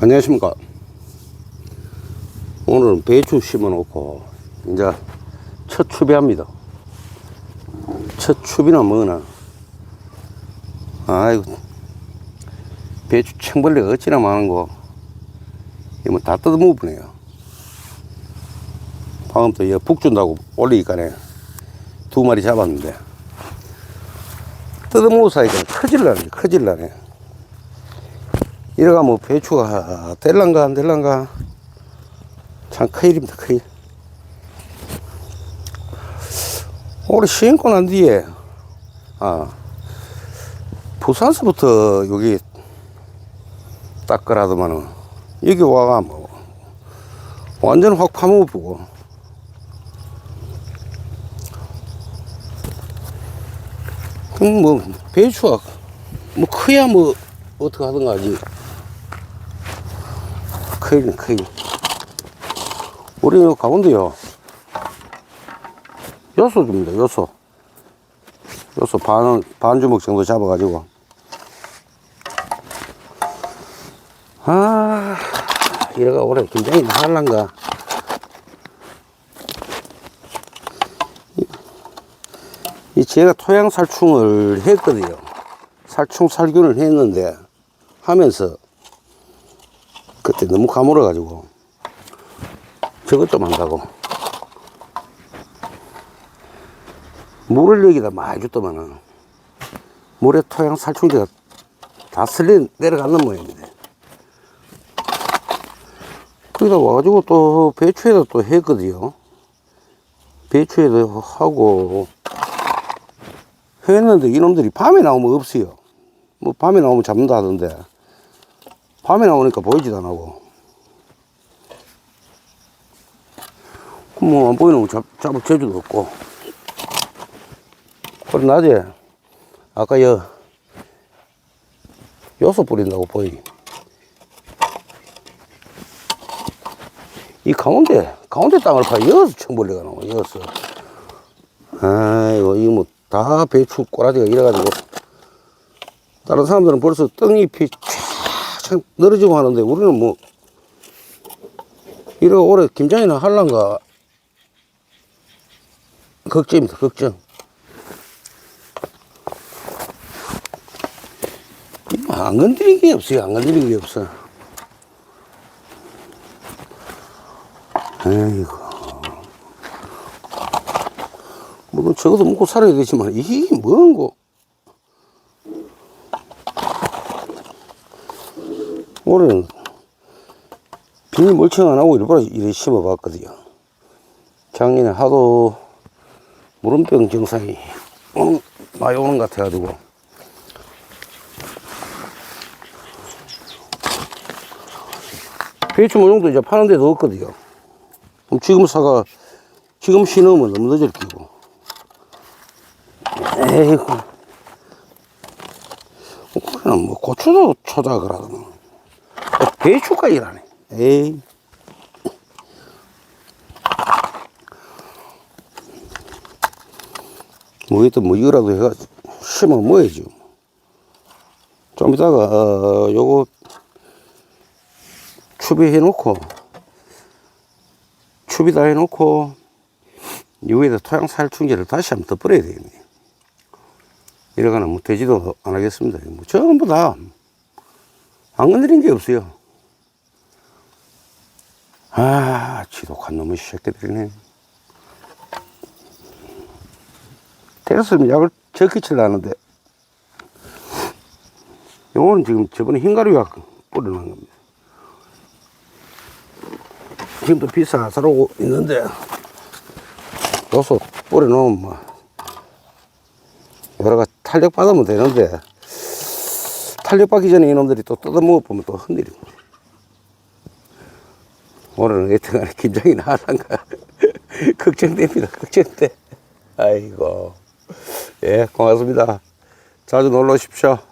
안녕하십니까. 오늘은 배추 심어 놓고, 이제 첫 추비합니다. 첫 추비나 뭐나. 아이고, 배추 청벌레가 어찌나 많은 거. 이거 뭐 다 뜯어먹어보네요. 방금 또 이거 북 준다고 올리니까네. 두 마리 잡았는데. 뜯어먹을 사이가 커질라네, 커질라네. 이래가 뭐 배추가 될란가 안 될란가. 참 큰일입니다 큰일. 올해 신고 난 뒤에 아 부산서부터 여기 닦으라더만은 여기 와가 뭐 완전 확 파먹어보고. 그럼 뭐 배추가 뭐 커야 뭐 어떻게 하든가 하지 큰일 큰일 우리 요 가운데요. 요소 줍니다 요소 요소 반, 반 주먹 정도 잡아가지고. 아 이래가 올해 나갈란가. 이- 이 제가 토양 살충을 했거든요. 살충 살균을 했는데 하면서 그때 너무 가물어 가지고 저것도 만다고 물을 여기다 많이 줬더만은 물에 토양 살충제가 다 쓸려 내려가는 모양인데 거기다 와가지고 또 배추에다 또 했거든요. 배추에도 하고 했는데 이놈들이 밤에 나오면 없어요. 뭐 밤에 나오면 잡는다 하던데 밤에 나오니까 보이지도 안 하고. 뭐 안 보이는 거 잡, 잡을 재주도 없고. 그래 낮에 아까 여 요소 뿌린다고 보이. 이 가운데 가운데 땅을 파 여기서 청벌레가 나와 여기서 아이고 이거 뭐 다 배추 꼬라지가 이래가지고 다른 사람들은 벌써 떡잎이 쫙 늘어지고 하는데 우리는 뭐 이러 올해 김장이나 할란가 걱정입니다 걱정. 이거 안 건드린 게 없어요 안 건드린 게 없어. 에이구 물론 적어도 먹고 살아야 되지만 이게 뭔 거. 올해는 비닐 멀칭 안 하고 일부러 이래 심어 봤거든요. 작년에 하도 무름병 증상이 오는, 많이 오는 것 같아가지고. 배추 모종도 이제 파는 데도 없거든요. 그럼 지금 사가, 지금 신으면 너무 늦을 끼고. 에이구. 그냥 뭐 고추도 초다 그러더만. 배추가 일하네. 에이. 뭐 이또 뭐 이거라도 해가 심어 먹어야죠. 좀 이따가 어, 요거 추비해 놓고 추비 다 해놓고 여기에다 토양 살충제를 다시 한번 더 뿌려야 되겠네. 이러거나 뭐 되지도 안 하겠습니다. 뭐 전부 다 안 건드린 게 없어요. 아, 지독한 놈의 새끼들이네. 테라스면 약을 적게 칠라는데, 요거는 지금 저번에 흰가루 약 뿌려놓은 겁니다. 지금도 비싸 사러고 있는데, 요소 뿌려놓으면 뭐, 여러 가지 탄력 받으면 되는데, 탄력 받기 전에 이놈들이 또 뜯어먹어보면 또 흔들리고. 오늘은 여튼간에 김장이 나갈란가 걱정됩니다. 걱정돼. 아이고. 예, 고맙습니다. 자주 놀러 오십시오.